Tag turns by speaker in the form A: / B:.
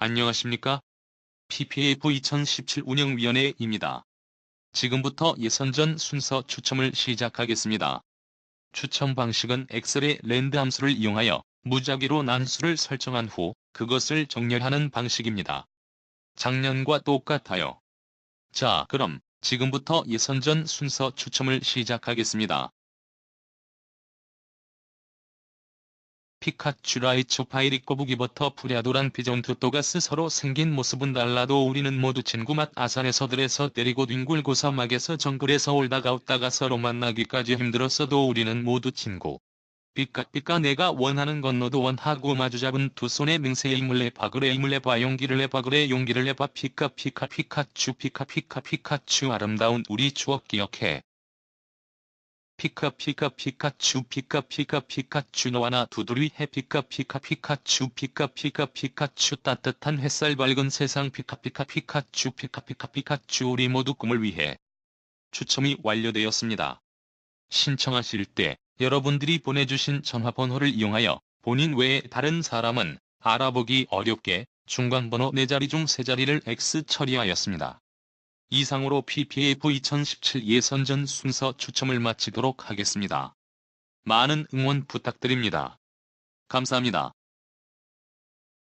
A: 안녕하십니까? PPF 2017 운영위원회입니다. 지금부터 예선전 순서 추첨을 시작하겠습니다. 추첨 방식은 엑셀의 랜드 함수를 이용하여 무작위로 난수를 설정한 후 그것을 정렬하는 방식입니다. 작년과 똑같아요. 자, 그럼 지금부터 예선전 순서 추첨을 시작하겠습니다. 피카츄 라이초 파이리 꼬부기버터 프랴도란 비존트 또가스 서로 생긴 모습은 달라도 우리는 모두 친구 맛 아산에서 들에서 때리고 뒹굴고 사막에서 정글에서 올다가 웃다가 서로 만나기까지 힘들었어도 우리는 모두 친구. 삐까삐까 내가 원하는 건 너도 원하고 마주잡은 두 손의 맹세 힘을 내봐. 그래 힘을 내봐. 용기를 내봐. 그래 용기를 내봐. 피카피카 피카츄 피카피카 피카츄. 아름다운 우리 추억 기억해. 피카 피카 피카츄 피카 피카 피카츄 너와 나 두드리 해 피카 피카 피카츄 피카 피카 피카츄 따뜻한 햇살 밝은 세상 피카 피카 피카츄 피카 피카 피카츄 우리 모두 꿈을 위해 추첨이 완료되었습니다. 신청하실 때 여러분들이 보내주신 전화번호를 이용하여 본인 외에 다른 사람은 알아보기 어렵게 중간번호 4자리 중 3자리를 X 처리하였습니다. 이상으로 PPF 2017 예선전 순서 추첨을 마치도록 하겠습니다. 많은 응원 부탁드립니다. 감사합니다.